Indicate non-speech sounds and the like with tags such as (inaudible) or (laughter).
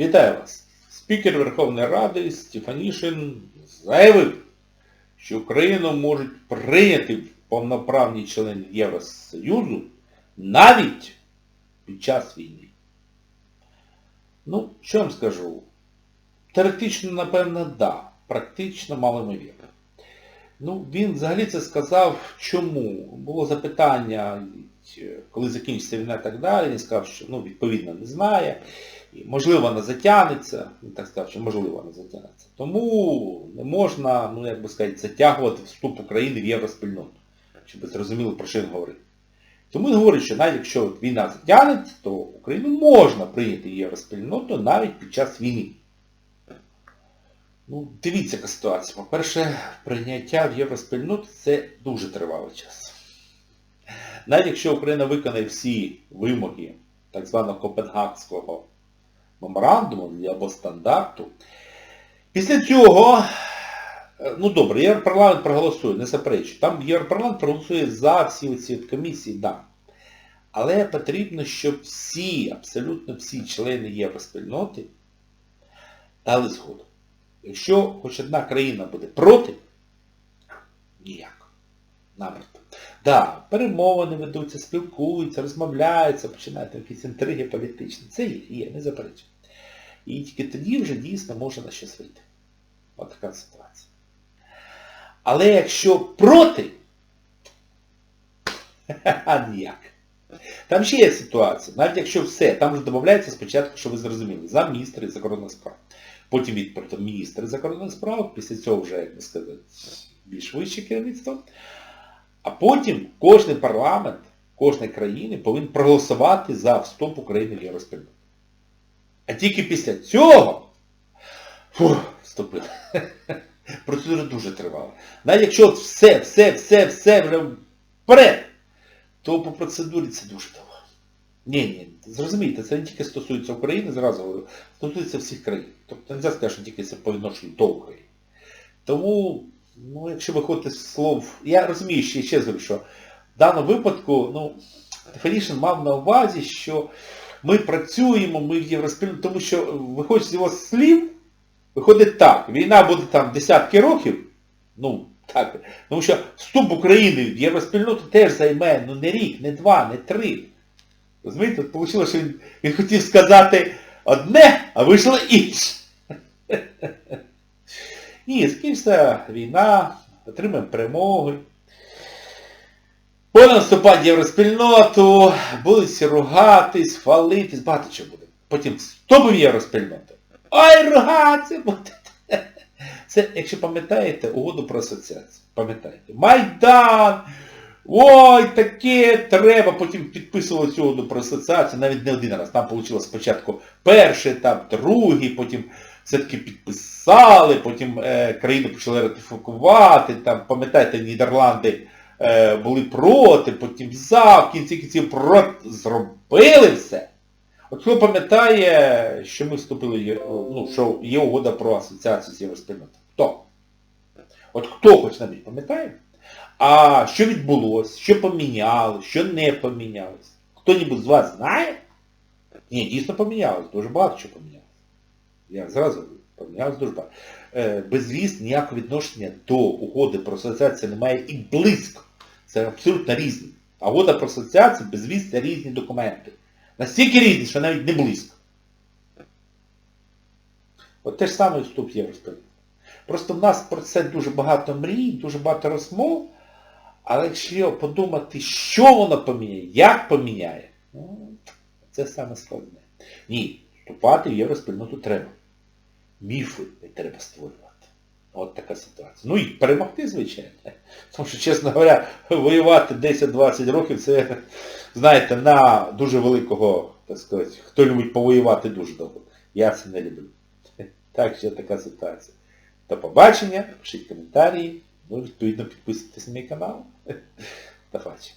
Вітаю вас! Спікер Верховної Ради Стефанішин заявив, що Україну можуть прийняти повноправні члени Євросоюзу навіть під час війни. Ну, що вам скажу? Теоретично, напевно, да. Практично малоймовірно. Ну, він взагалі це сказав чому? Було запитання, коли закінчиться війна і так далі, він сказав, що ну, відповідно не знає. Можливо, вона затягнеться, так сказав, що можливо вона затягнеться. Тому не можна, ну як би сказати, затягувати вступ України в євроспільноту, щоб зрозуміло, про що він говорить. Тому він говорить, що навіть якщо війна затягнеться, то Україну можна прийняти в євроспільноту навіть під час війни. Ну, дивіться, яка ситуація. По-перше, прийняття в євроспільноту це дуже тривалий час. Навіть якщо Україна виконає всі вимоги так званого Копенгагського меморандуму або стандарту, після цього, е, ну добре, Європарламент проголосує, не заперечую. Там Європарламент проголосує за всі ці комісії, да. Але потрібно, щоб всі, абсолютно всі члени євроспільноти дали згоду. Якщо хоч одна країна буде проти, ніяк. Намерто. Да, перемовини ведуться, спілкуються, розмовляються, починають якісь інтриги політичні. Це є, є, не заперечую. І тільки тоді вже дійсно може на щось вийти. Ось така ситуація. Але якщо проти, а (laughs) ніяк. Там ще є ситуація, навіть якщо все, там вже додається спочатку, що ви зрозуміли, за замміністри закордонних справ. Потім відповідь міністр закордонних справ, після цього вже, як би сказати, більш вище керівництво. А потім кожен парламент кожної країни повинен проголосувати за вступ України в Євроспільноту. А тільки після цього фух, вступили. (laughs) Процедура дуже тривала. Навіть якщо все, все, все, все вперед, то по процедурі це дуже довго. Ні, ні, зрозумійте, це не тільки стосується України, зразу говорю, стосується всіх країн. Тобто не можна сказати, що тільки це по відношенню до України. Тому, ну, якщо виходити з слов, я розумію, ще, ще говорю, що в даному випадку, ну, Стефанішин мав на увазі, що ми працюємо, ми в Євроспільноті, тому що виходить з його слів, виходить так, війна буде там десятки років, ну, так, тому що вступ України в Євроспільноту теж займе, ну, не рік, не два, не три. Розумієте, вийшло, що він, він хотів сказати одне, а вийшло інше. Ні, закінчиться війна, отримаємо перемоги. Буде наступати в євроспільноту, будуть ругатись, хвалитись, багато чого буде. Потім вступив в євроспільноту. Ой, ругатися буде. (laughs) Це, якщо пам'ятаєте, угоду про асоціацію. Пам'ятаєте? Майдан! Ой, таке треба, потім підписували цю угоду про асоціацію, навіть не один раз. Там вийшло спочатку перший етап, другий, потім все-таки підписали, потім е, країни почали ратифікувати, там, пам'ятаєте, Нідерланди е, були проти, потім за, в кінці кінців проти, зробили все. От хто пам'ятає, що ми вступили, ну, що є угода про асоціацію з Євроспільнотою? Хто? От хто хоч навіть пам'ятає? А що відбулося, що помінялось, що не помінялось? Хто-небудь з вас знає? Ні, дійсно помінялось, дуже багато що помінялось. Я зразу дуже багато. Е, безвіз ніякого відношення до угоди про асоціацію немає і близько. Це абсолютно різні. А угода про асоціацію, безвіз це різні документи. Настільки різні, що навіть не близько. От те ж саме вступ в Євроспільноту. Просто в нас про це дуже багато мрій, дуже багато розмов, але якщо подумати, що воно поміняє, як поміняє, ну, це саме складне. Ні, вступати в євроспільноту треба. Міфи не треба створювати. От така ситуація. Ну і перемогти, звичайно. Тому що, чесно говоря, воювати 10-20 років це, знаєте, на дуже великого, так сказати, хто любить повоювати дуже довго. Я це не люблю. Так що така ситуація. До побачення, пишіть коментарі, ну, відповідно підписуйтесь на мій канал. До побачення.